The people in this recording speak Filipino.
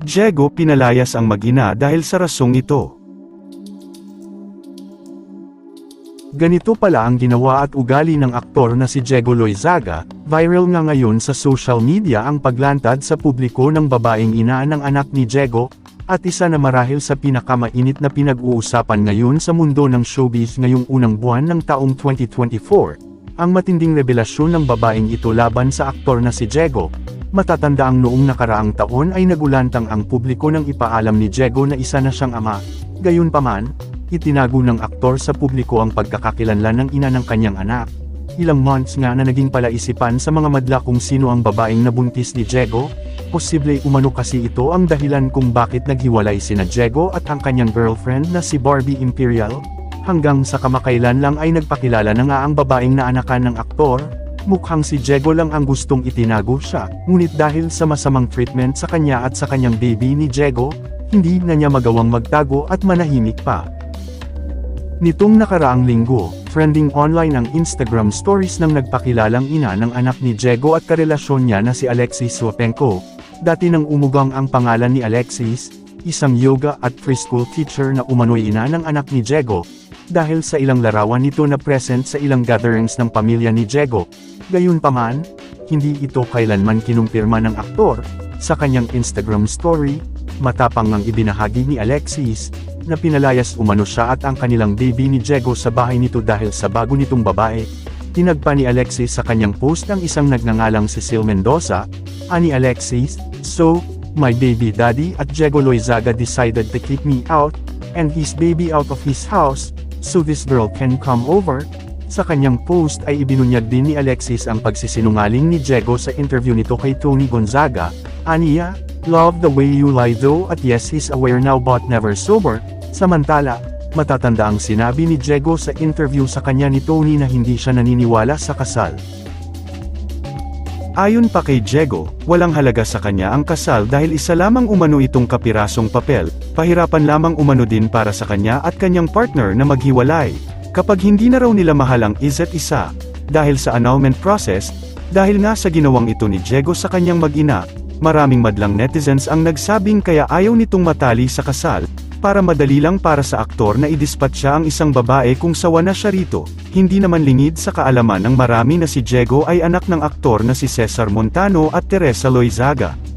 Diego pinalayas ang mag-ina dahil sa rasong ito. Ganito pala ang ginawa at ugali ng aktor na si Diego Loizaga, viral nga ngayon sa social media ang paglantad sa publiko ng babaeng ina ng anak ni Diego, at isa na marahil sa pinakamainit na pinag-uusapan ngayon sa mundo ng showbiz ngayong unang buwan ng taong 2024, ang matinding revelasyon ng babaeng ito laban sa aktor na si Diego. Matatanda ang noong nakaraang taon ay nagulantang ang publiko nang ipaalam ni Diego na isa na siyang ama, gayunpaman, itinago ng aktor sa publiko ang pagkakakilanlan ng ina ng kanyang anak. Ilang months nga na naging palaisipan sa mga madla kung sino ang babaeng nabuntis ni Diego, posible umano kasi ito ang dahilan kung bakit naghiwalay sina Diego at ang kanyang girlfriend na si Barbie Imperial, hanggang sa kamakailan lang ay nagpakilala na nga ang babaeng naanakan ng aktor, mukhang si Diego lang ang gustong itinago siya, ngunit dahil sa masamang treatment sa kanya at sa kanyang baby ni Diego, hindi na niya magawang magtago at manahimik pa. Nitong nakaraang linggo, trending online ang Instagram stories ng nagpakilalang ina ng anak ni Diego at karelasyon niya na si Alexis Swapenko. Dati nang umugang ang pangalan ni Alexis, isang yoga at preschool teacher na umano'y ina ng anak ni Diego, dahil sa ilang larawan nito na present sa ilang gatherings ng pamilya ni Diego. Gayunpaman, hindi ito kailanman kinumpirma ng aktor, sa kanyang Instagram story, matapang ngang ibinahagi ni Alexis, na pinalayas umano siya at ang kanilang baby ni Diego sa bahay nito dahil sa bago nitong babae. Tinagpa ni Alexis sa kanyang post ang isang nagngangalang Cecil Mendoza, ani Alexis, So, my baby daddy at Diego Loizaga decided to keep me out, and his baby out of his house, so this girl can come over. Sa kanyang post ay ibinunyag din ni Alexis ang pagsisinungaling ni Diego sa interview nito kay Tony Gonzaga, aniya, Love the way you lie though at yes he's aware now but never sober. Samantala, matatanda ang sinabi ni Diego sa interview sa kanya ni Tony na hindi siya naniniwala sa kasal. Ayon pa kay Diego, walang halaga sa kanya ang kasal dahil isa lamang umano itong kapirasong papel, pahirapan lamang umano din para sa kanya at kanyang partner na maghiwalay. Kapag hindi na raw nila mahal ang isa't isa, dahil sa annulment process, dahil nga sa ginawang ito ni Diego sa kanyang mag-ina, maraming madlang netizens ang nagsabing kaya ayaw nitong matali sa kasal, para madali lang para sa aktor na idispatcha ang isang babae kung sawa na siya rito. Hindi naman lingid sa kaalaman ng marami na si Diego ay anak ng aktor na si Cesar Montano at Teresa Loizaga.